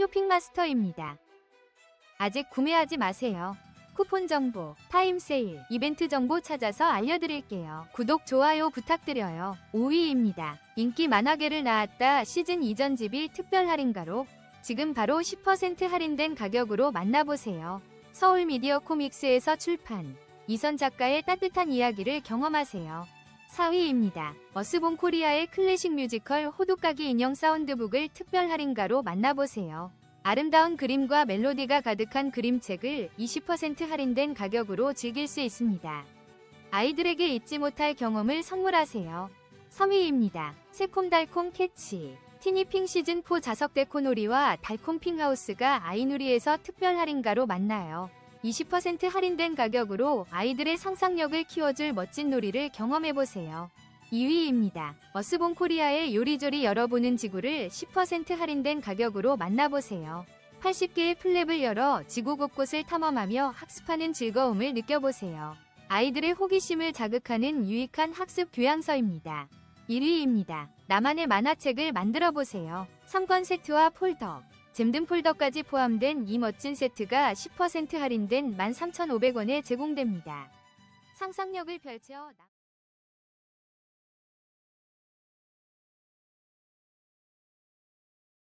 쇼핑마스터입니다. 아직 구매하지 마세요. 쿠폰 정보, 타임 세일, 이벤트 정보 찾아서 알려드릴게요. 구독, 좋아요 부탁드려요. 5위입니다. 인기 만화계를 나왔다 시즌 이전 집이 특별 할인가로 지금 바로 10% 할인된 가격으로 만나보세요. 서울 미디어 코믹스에서 출판. 이선 작가의 따뜻한 이야기를 경험하세요. 4위입니다. 어스본 코리아의 클래식 뮤지컬 호두까기 인형 사운드북을 특별 할인가로 만나보세요. 아름다운 그림과 멜로디가 가득한 그림책을 20% 할인된 가격으로 즐길 수 있습니다. 아이들에게 잊지 못할 경험을 선물하세요. 3위입니다. 새콤달콤 캐치. 티니핑 시즌4 자석 데코놀이와 달콤 핑하우스가 아이누리에서 특별 할인가로 만나요. 20% 할인된 가격으로 아이들의 상상력을 키워줄 멋진 놀이를 경험해보세요. 2위입니다. 어스본 코리아의 요리조리 열어보는 지구를 10% 할인된 가격으로 만나보세요. 80개의 플랩을 열어 지구 곳곳을 탐험하며 학습하는 즐거움을 느껴보세요. 아이들의 호기심을 자극하는 유익한 학습 교양서입니다. 1위입니다. 나만의 만화책을 만들어 보세요. 3권 세트와 폴더, 잼든 폴더까지 포함된 이 멋진 세트가 10% 할인된 13,500원에 제공됩니다. 상상력을 펼쳐 나-